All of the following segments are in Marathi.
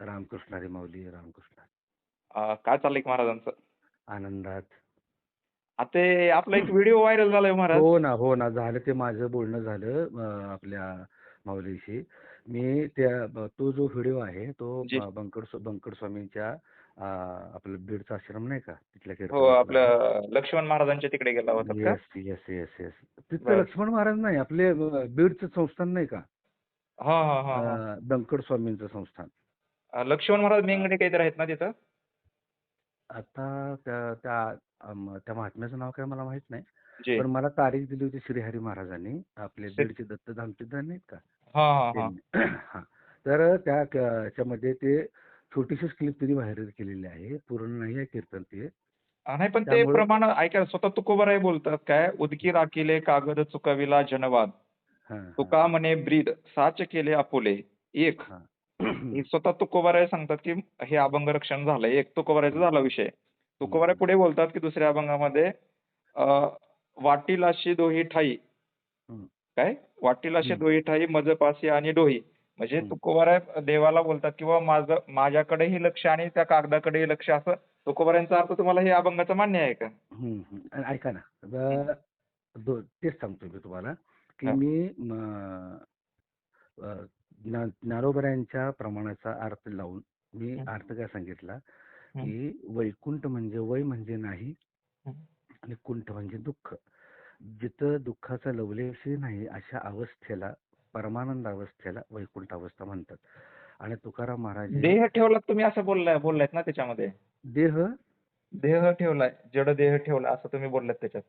रामकृष्ण हरी माऊली रामकृष्ण अ, काय चाललंय महाराजांचं? आनंदात. आता आपला एक व्हिडिओ व्हायरल झालाय महाराज. हो ना हो ना. झालं ते माझं बोलणं झालं अं, आपल्या माऊलीशी. मी त्या ब- तो जो व्हिडिओ आहे तो जी. बंकड स्व- बंकड स्वामींच्या अं, आपलं बीडचा आश्रम नाही का? तिथल्या हो आपलं लक्ष्मण महाराजांच्या तिकडे गेला होता का? येस येस येस येस तिथलं बरं. लक्ष्मण महाराज नाही आपले अं, बीडचं संस्थान नाही का? हा हा हा हा. अं, बंकड स्वामींचं संस्थान. लक्ष्मण महाराज मेंगणे काहीतरी आहेत ना तिथं? आता त्या त्या त्या महात्म्याचं नाव काय मला माहीत नाही. जी. पण मला तारीख दिली होती श्रीहरी महाराजांनी. आपले श्री- बीडचे दत्त धामचिंतन नाहीत का? हा हा हा. त्यांनी. हा. तर त्या क- याच्यामध्ये ते छोटीशीच क्लिप त्यांनी व्हायरल केलेली आहे. पूर्ण नाही आहे कीर्तन ते. नाही पण ते त्यामुळे- प्रमाण ऐका स्वतः तुकोबराय बोलतात काय? उदकी राखिले कागद चुकविला जनवाद. हा, हा. तुका म्हणे ब्रीद साच केले आपुले एक. स्वतः तुकोबाराय सांगतात की हे अभंग रक्षण झालंय. एक तुकोबारायचा झाला विषय. तुकोबाराय पुढे बोलतात की दुसऱ्या अभंगामध्ये अं, वाटीलाशी दोही ठाई. काय? वाटीलाशी हम्म. दोही ठाई मज पासी आणि डोही. म्हणजे. तुकोबाराय देवाला बोलतात किंवा माझं माझ्याकडेही लक्ष आणि त्या कागदाकडेही लक्ष असं तुकोबारायांचा अर्थ तुम्हाला हे अभंगाचं मान्य आहे का? ऐका ना. तेच सांगतो मी तुम्हाला की. मी म, अ, ज्ञा- ज्ञानोबरायांच्या प्रमाणाचा अर्थ लावून मी. अर्थ काय सांगितला. की वैकुंठ म्हणजे वय म्हणजे नाही. आणि कुंठ म्हणजे दुःख जिथं दुःखाचा लवलेशही नाही अशा अवस्थेला परमानंद अवस्थेला वैकुंठ अवस्था म्हणतात आणि तुकाराम महाराज हे देह ठेवला तुम्ही असं बोललाय बोललायत ना त्याच्यामध्ये देह देह ठेवलाय जड देह ठेवला असं तुम्ही बोललात त्याच्यात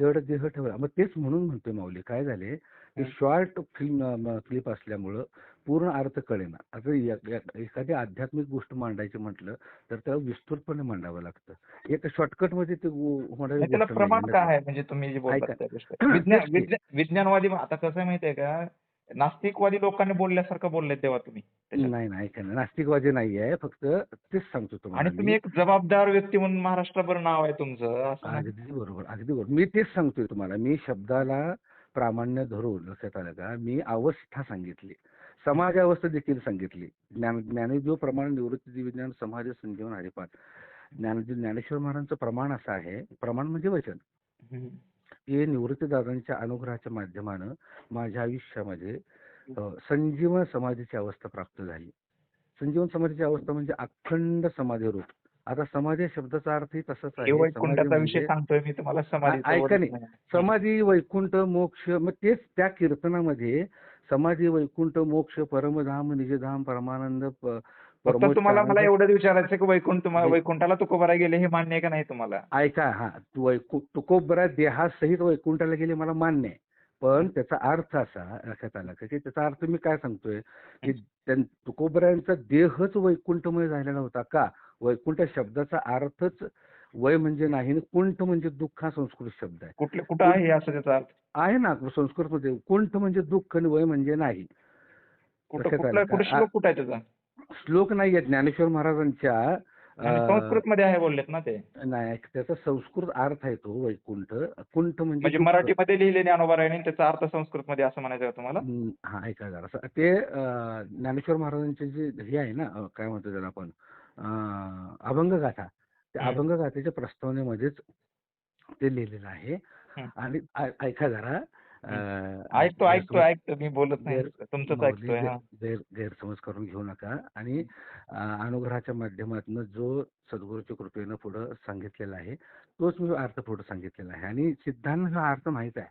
जड देह ठेवला मग तेच म्हणून म्हणतोय माऊली काय झाले की. शॉर्ट फिल्म क्लिप असल्यामुळं पूर्ण अर्थ कळेना आता या- या- एखादी आध्यात्मिक गोष्ट मांडायची म्हटलं तर त्याला विस्तृतपणे मांडावं लागतं एक शॉर्टकटमध्ये ते गो- होणारी नाही, त्याला गोष्ट प्रमाण नाहीये. काय आहे म्हणजे तुम्ही जे बोलतात ऐका. त्या गोष्टी विज्ञान तेच की. विज्ञान- विज्ञानवादी आता कसं आहे माहितीये का नास्तिकवादी लोकांनी बोलल्यासारखं बोललेत तेव्हा तुम्ही. नाही नाही नास्तिकवादी नाही आहे फक्त तेच सांगतो तुम्हाला आणि तुम्ही. एक जबाबदार व्यक्ती म्हणून महाराष्ट्रभर नाव आहे तुमचं. अगदी बरोबर अगदी बरोबर मी तेच सांगतोय तुम्हाला मी शब्दाला प्रामाण्य धरून लक्षात आलं का मी अवस्था सांगितली समाज अवस्था देखील सांगितली ज्ञान ज्ञानेदेव प्रमाण निवृत्ती विज्ञान समाज संजीवन हरिपाठ ज्ञान ज्ञानेश्वर महाराजांचं प्रमाण असं आहे प्रमाण म्हणजे वचन. हे निवृत्तीदादांच्या अनुग्रहाच्या माध्यमानं माझ्या आयुष्यामध्ये अ, संजीवन समाधीची अवस्था प्राप्त झाली संजीवन समाधीची अवस्था म्हणजे अखंड समाधी रूप आता समाधी या शब्दाचा अर्थही तसाच हे आहे वैकुंठाचा समाधी विषय म्हणजे- सांगतोय मी तुम्हाला समाधीचं ऐका नाही. नाही. समाधी वैकुंठ मोक्ष मग तेच त्या कीर्तनामध्ये समाधी वैकुंठ मोक्ष परमधाम निजधाम परमानंद प- फक्त तुम्हाला मला एवढंच विचारायचं की वैकुंठ. वैकुंठाला तुकोबारा गेले हे मान्य आहे का नाही तुम्हाला? ऐका हा. वैकु तुकोबरा देहासहित वैकुंठाला गेले मला मान्य आहे. पण त्याचा अर्थ असा लक्षात आला का त्याचा अर्थ मी काय सांगतोय? की तुकोबरायांचा देहच वैकुंठमय झालेला होता का? वैकुंठ शब्दाचा अर्थच वय म्हणजे नाही कुंठ म्हणजे दुःख हा संस्कृत शब्द आहे. कुठले कुठं आहे असं त्याचा अर्थ? आहे ना संस्कृतमध्ये कुंठ म्हणजे दुःख आणि वय म्हणजे नाही. कुठं? कुठे श्लोक नाहीये ज्ञानेश्वर महाराजांच्या संस्कृत मध्ये आहे बोललेत ना ते. नाही त्याचा संस्कृत अर्थ आहे तो वैकुंठ. कुंठ म्हणजे म्हणजे. मराठीमध्ये लिहिले ज्ञानोबारायांनी त्याचा अर्थ संस्कृत मध्ये असं म्हणायचं तुम्हाला? हा ऐका जरा. ते ज्ञानेश्वर महाराजांचे जे हे आहे ना काय म्हणतो त्याला आपण अं, अभंगगाथा त्या हम्म. अभंगगाथेच्या प्रस्तावनेमध्येच ते लिहिलेलं आहे. आणि ऐका जरा. ऐकतो ऐकतो ऐकतो. मी बोलत नाही. तुमचंच ऐकतोय गैर- गैर गैरसमज करून घेऊ नका. आणि अनुग्रहाच्या माध्यमातून जो सद्गुरूच्या कृपेनं पुढं सांगितलेला आहे तोच मी अर्थ पुढे सांगितलेला आहे. आणि सिद्धांत हा अर्थ माहीत आहे.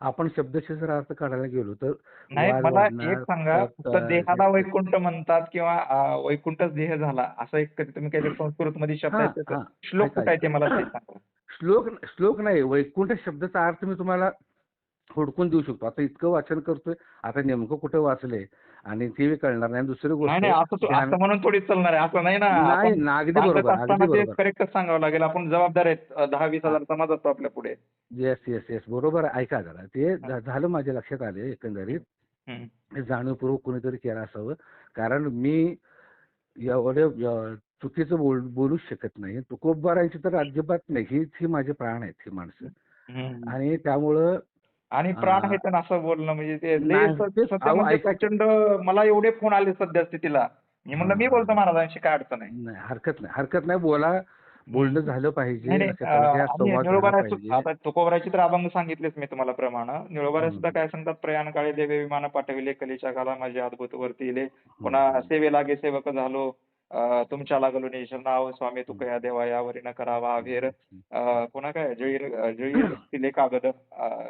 आपण शब्दशः जर अर्थ काढायला गेलो तर नाही मला एक सांगा. देहाला वैकुंठ म्हणतात किंवा वैकुंठच देह झाला असं एक कधी तुम्ही काहीतरी संस्कृत मध्ये शब्द. श्लोक ऐका, कुठं आहे ते मला सांगा. श्लोक श्लोक नाही वैकुंठ शब्दाचा अर्थ मी तुम्हाला हुडकून देऊ शकतो. आता इतकं वाचन करतोय आता नेमकं कुठं वाचलंय? आणि ते कळणार नाही. दुसरी गोष्ट नाही असं म्हणून थोडी चालणार आहे. असं नाही ना अगदी बरोबर सांगावं लागेल. आपण जबाबदार आहेत. दहा वीस हजार समाज असतो आपल्या पुढे. येस येस येस बरोबर. ऐका जरा. ते झालं माझ्या लक्षात आले एकंदरीत. जाणीवपूर्वक कोणीतरी केलं असावं. कारण मी एवढे चुकीचं बोल बोलूच शकत नाही. तुकोबारांची तर अजिबात नाही. हीच ही माझे प्राण आहेत ही माणसं. हम्म. आणि त्यामुळं आणि प्राण हा. आहे त्यांना असं बोलणं म्हणजे ते लय नाही, स- तेच- सध्या अहो, म्हणजे ऐका प्रचंड मला एवढे फोन आले सध्या स्थितीला. मी म्हणलं मी. बोलतो महाराजांशी काय अडचण आहे? नाही हरकत नाही. हरकत नाही बोला. बोलणं झालं पाहिजे. नाही हा अं, संवाद झाला पाहिजे. आता तुकोबराची तर अभंग सांगितलेच मी तुम्हाला प्रमाण. हम्म. सुद्धा काय सांगतात? प्रयाण काळी देवे विमान पाठविले कलीच्या काला माझे अद्भुत वरती इले पुन्हा सेवे लागे सेवक झालो. तुमच्या लागलो निश नाव स्वामी तुकया देवा यावरी न करावा अभेर पुन्हा काय जळीर जळीर तिले कागद.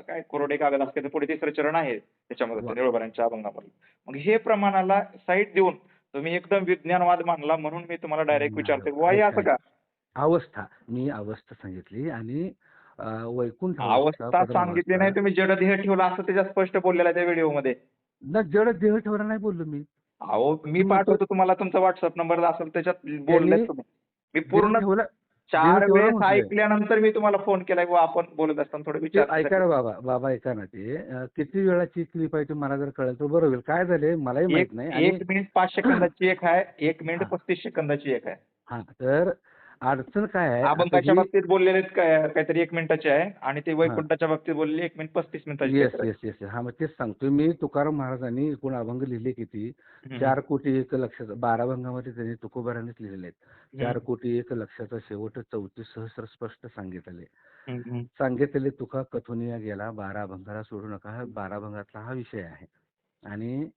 काय कोरडे कागद असते ते पुढे तिसरं चरण आहे. त्याच्यामध्ये. निळोबारांच्या अभंगामध्ये मग हे प्रमाणाला साईड देऊन तुम्ही एकदम विज्ञानवाद मानला म्हणून मी तुम्हाला डायरेक्ट विचारते. हे असं का? अवस्था. मी अवस्था सांगितली आणि वैकुंठ अवस्था सांगितली नाही तुम्ही जडदेह ठेवला असं त्याच्यात स्पष्ट बोललेलं त्या व्हिडिओमध्ये. ना जड देह ठेवला नाही बोललो मी. अहो मी पाठवतो तुम्हाला तुमचा व्हॉट्सअप नंबर असेल त्याच्यात बोलले त्यांनी- तुम्ही. मी पूर्ण चार वेळेस. ऐकल्यानंतर मी तुम्हाला फोन केलाय बुवा आपण बोलत असताना थोडं विचार ऐका ना बाबा बाबा ऐका ना ते. किती वेळाची क्लिप आहे मला जर कळलं तर बरं होईल. काय झालंय मलाही माहीत नाही एक मिनिट पाच सेकंदाची एक आहे. एक मिनिट. पस्तीस सेकंदाची एक आहे. हा तर अडचण काय आहे? आता अभंगाच्या ही- बाबतीत बोललेले काहीतरी एक मिनिटाची आहे. आणि ते वैकुंठाच्या बाबतीत बोललेले एक मिनिट पस्तीस मिनिटाची येस. येस येस हा मग तेच सांगतोय. मी तुकाराम महाराजांनी एकूण अभंग लिहिले किती? हम्म. चार कोटी एक लक्षाचा बारा अभंगामध्ये त्यांनी तुकोबारांनीच लिहिलेले आहेत. चार हम्म. कोटी एक लक्षाचा शेवट चौतीस सहस्र स्पष्ट सांगितले. हम्म, हम्म. सांगितलेले तुका कथुनिया गेला बारा अभंगाला सोडू नका. हा बारा अभंगातला हा विषय आहे. आणि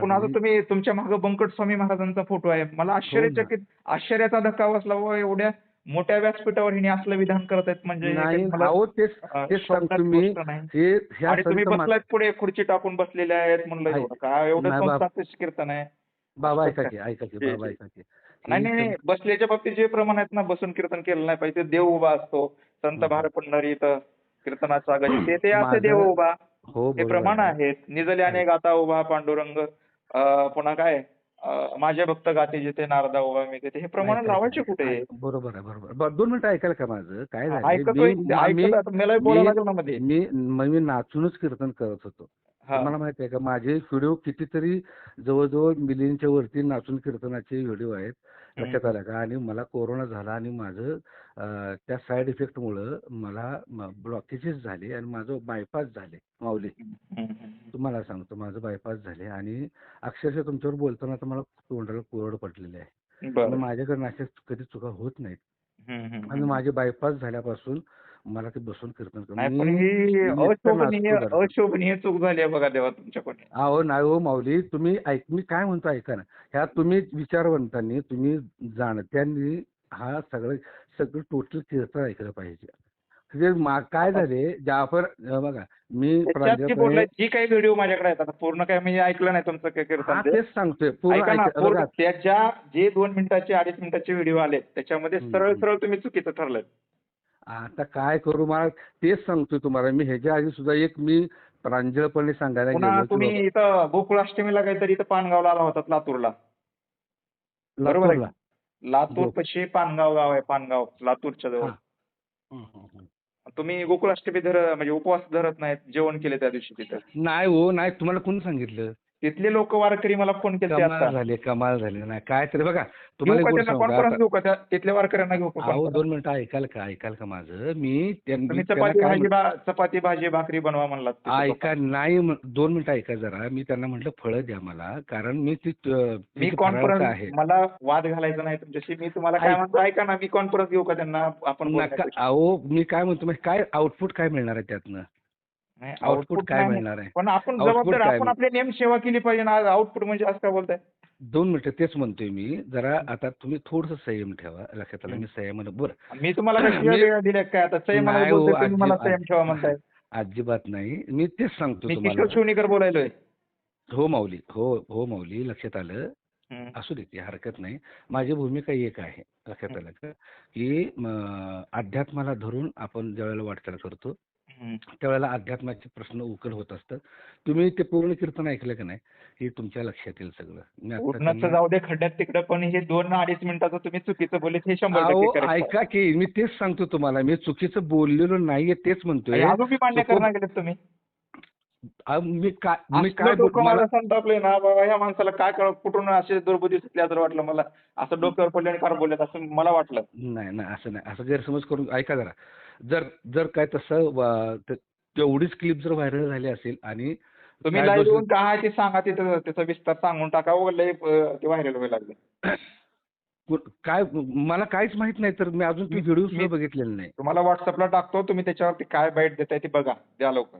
पुन्हा आता तुम्ही तुमच्या मागे बंकट स्वामी महाराजांचा फोटो आहे. मला आश्चर्यचकित आश्चर्याचा धक्का बसला बुवा एवढ्या मोठ्या व्यासपीठावर हिने असलं विधान करत आहेत म्हणजे हे. हे आणि तुम्ही बसलात पुढे खुर्ची टाकून बसलेले आहेत म्हणलं ऐक- एवढं. संस्थात्मक कीर्तन आहे. बाबा ऐका? की ऐका की बाबा. ऐका की. नाही ही नाही. बसल्याच्या बाबतीत जे प्रमाण आहेत ना बसून कीर्तन केलं नाही पाहिजे. देव उभा असतो. संत हम्म. भार पंढरीत कीर्तनाचा गज ते ते असे देव उभा. हो ते बरोबर प्रमाण आहे. आहेत. निजले अनेक गाता उभा पांडुरंग अं, पुन्हा काय? माझे भक्त गाते जिथे नारदा उभा मी तिथे. हे प्रमाण लावायचे कुठे बरोबर आहे बरोबर बरं, दोन मिनिटं ऐकाल का माझं? काय झालं मी नाचूनच कीर्तन करत होतो. हा. तुम्हाला माहिती आहे का माझे व्हिडिओ कितीतरी जवळजवळ मिलियनच्या वरती नाचून कीर्तनाचे व्हिडिओ आहेत. लक्षात आलं का? आणि मला कोरोना झाला आणि माझं अं, त्या साईड इफेक्टमुळं मला ब्लॉकेजेस झाले आणि माझं बायपास झाले माऊली. तुम्हाला सांगतो माझं बायपास झाले आणि अक्षरशः तुमच्यावर बोलताना तर मला तोंडाला कोरड पडलेली आहे. बरं. आणि माझ्याकडनं अशा कधी चुका होत नाहीत. आणि. माझे बायपास झाल्यापासून मला ते बसून कीर्तन नाही पण ही अशोभनीय चूक झाली आहे बघा देवा तुमच्याकडून अहो नाही हो माऊली तुम्ही ऐक मी काय म्हणतो ऐका ना. ह्यात तुम्ही विचारवंतांनी तुम्ही जाणत्यांनी हा सगळं सगळं टोटल कीर्तन ऐकलं पाहिजे. म्हणजे मा- काय झाले जाफर अं, बघा मी त्याच्यात जी बोललाय जी काही व्हिडिओ माझ्याकडे आहेत आता पूर्ण काय मी ऐकलं नाही तुमचं काय कीर्तन हा ते. तेच सांगतोय पूर्ण ऐका ना ऐक- पूर्ण बघा. त्याच्या जे दोन मिनिटाचे अडीच मिनिटाचे व्हिडिओ आले त्याच्यामध्ये हम्म, सरळ हम्म. सरळ तुम्ही चुकीचं ठरलं आता काय करू मला तेच सांगतोय तुम्हाला. मी ह्याच्या आधी सुद्धा एक मी प्रांजळपणे सांगायला पुन्हा गेलो तुम्ही इथं गोकुळाष्टमीला काहीतरी इथं पानगावला आला होतात लातूरला. बरोबर आहे लातूरला. लातूर हो. पशी पानगाव गाव आहे पानगाव लातूरच्या जवळ. हा. तुम्ही गोकुळाष्टमी धर म्हणजे उपवास धरत नाहीत जेवण केले त्या दिवशी तिथं. नाही हो नाही तुम्हाला कोणी सांगितलं? तिथले लोक वारकरी मला फोन केले कमाल झाली कमाल झाली. नाही काय तरी बघा तुम्हाला? कॉन्फरन्स घेऊ का? तिथल्या वारकऱ्यांना घेऊ का अहो? दोन मिनिटं ऐकाल का ऐकाल का माझं? मी चपाती भाजी भाकरी बनवा म्हणलात तिथं ऐका नाही दोन मिनिटं ऐका जरा. मी त्यांना म्हटलं फळं द्या मला कारण मी ती मी फराळाचं आहे कॉन्फरन्स मला वाद घालायचा नाही तुमच्याशी. मी तुम्हाला काय म्हणतो ऐका ना मी कॉन्फरन्स घेऊ का त्यांना? आपण? अहो मी काय म्हणतो म्हणजे काय आउटपुट काय मिळणार आहे त्यातनं? आउटपुट काय. मिळणार आहे? पण आपण जबाबदार आपण मिळ- आपली नेम सेवा केली पाहिजे ना आउटपुट म्हणजे असं काय बोलताय? दोन मिनिटं तेच म्हणतोय मी. जरा आता तुम्ही थोडस संयम ठेवा लक्षात आलं. मी संयमानं बरं. मी तुम्हाला काय? दिल्या आता संयम हो, मला संयम ठेवा म्हणताय. अजिबात नाही. मी तेच सांगतो तुम्हाला. शिवणीकर बोलायलोय. हो माऊली. हो हो माऊली. लक्षात आलं. असू दे ती हरकत नाही. माझी भूमिका एक आहे. लक्षात आलं का? अध्यात्माला धरून आपण ज्यावेळेला वाटचाल करतो. त्यावेळेला अध्यात्माचे प्रश्न उकल होत असतात. तुम्ही ते पूर्ण कीर्तन ऐकलं का नाही हे तुमच्या लक्षात येईल सगळं. जाऊ दे खड्ड्यात तिकडं पण हे दोन अडीच मिनिटाचं तुम्ही चुकीचं बोलले हे शंभर. ऐका की मी तेच सांगतो तुम्हाला मी चुकीचं बोललेलो नाहीये तेच म्हणतोय. मान्य तुम्ही. अहो, मी काय मी असलं काय बोल- डोकं मला मला संतापलंय ना बाबा ह्या माणसाला काय कळ कुठून असे दुर्बुद्धी सुचल्या तर वाटलं मला असं डोक्यावर पडले आणि फार बोललेत असं मला वाटलं. नाही नाही असं नाही असं गैरसमज करून ऐका जरा. जर जर काय तसं वा- त- तेवढीच क्लिप जर व्हायरल झाली असेल आणि तुम्ही काय लाईव्ह येऊन काय आहे ते सांगा तिथं त्याचा विस्तार सांगून टाका व लय अं, ते व्हायरल व्हायला लागले. काय मला काहीच माहीत नाही तर मी अजून ती मी- व्हिडिओ सुद्धा मी- बघितलेला नाही. तुम्हाला व्हॉट्सअपला टाकतो तुम्ही त्याच्यावरती काय बाईट देताय ते बघा द्या लवकर.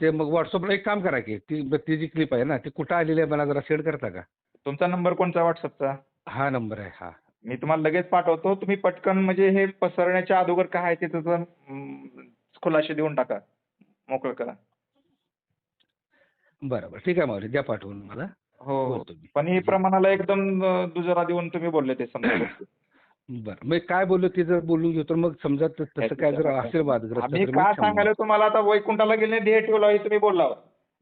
ते मग व्हॉट्सअपला एक काम करा की ती ती जी क्लिप आहे ना ती कुठं आलेली आहे मला जरा सेंड करता का? तुमचा नंबर कोणता व्हॉट्सअपचा हा नंबर आहे हा. मी तुम्हाला लगेच पाठवतो. तुम्ही पटकन म्हणजे हे पसरण्याच्या अगोदर काय आहे ते त्याचं अं, खुलासे देऊन टाका. मोकळं करा. बरं बरं ठीक आहे माऊली द्या पाठवून मला. हो हो. बोलतो मी. पण ही प्रमाणाला एकदम दुजोरा देऊन तुम्ही बोलले ते समजा. बरं. मग काय बोललो ते जर बोलून घेतो मग समजा त- तसं काय जर असेल वादग्रस्त आम्ही तर का मग क्षमा. सांगायला तुम्हाला आता वैकुंठाला गेले ध्येय ठेवलं हे तुम्ही बोलला.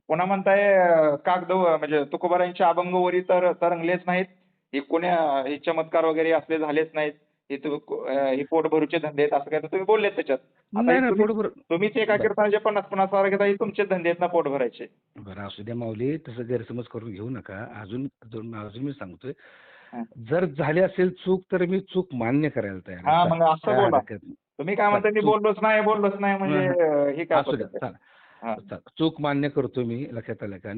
पुन्हा म्हणताय अं, कागद म्हणजे तुकोबारांच्या अभंगवरी तर तरंगलेच नाहीत. हे कोण्या हे चमत्कार वगैरे असले झालेच नाहीत. हे तु- अं, हे पोटभरूचे धंदे आहेत असं काय तर तुम्ही बोललेत त्याच्यात. आता नाही हे नाही तुम्ही- बरोबर तुम्हीच एका बरं. कीर्तनाचे पन्नास पन्नास हजार घेता हे तुमचे धंदे आहेत ना पोट भरायचे बरं असू द्या माऊली तसं गैरसमज करून घेऊ नका. अजून अजून अजून मी सांगतोय. जर झाली असेल चूक तर मी चूक मान्य करायला तयार आहे. हा, मग असं. तुम्ही काय म्हणता बोललोच नाही बोललोच नाही म्हणजे हे काय. चूक मान्य करतो मी लक्षात आलं का?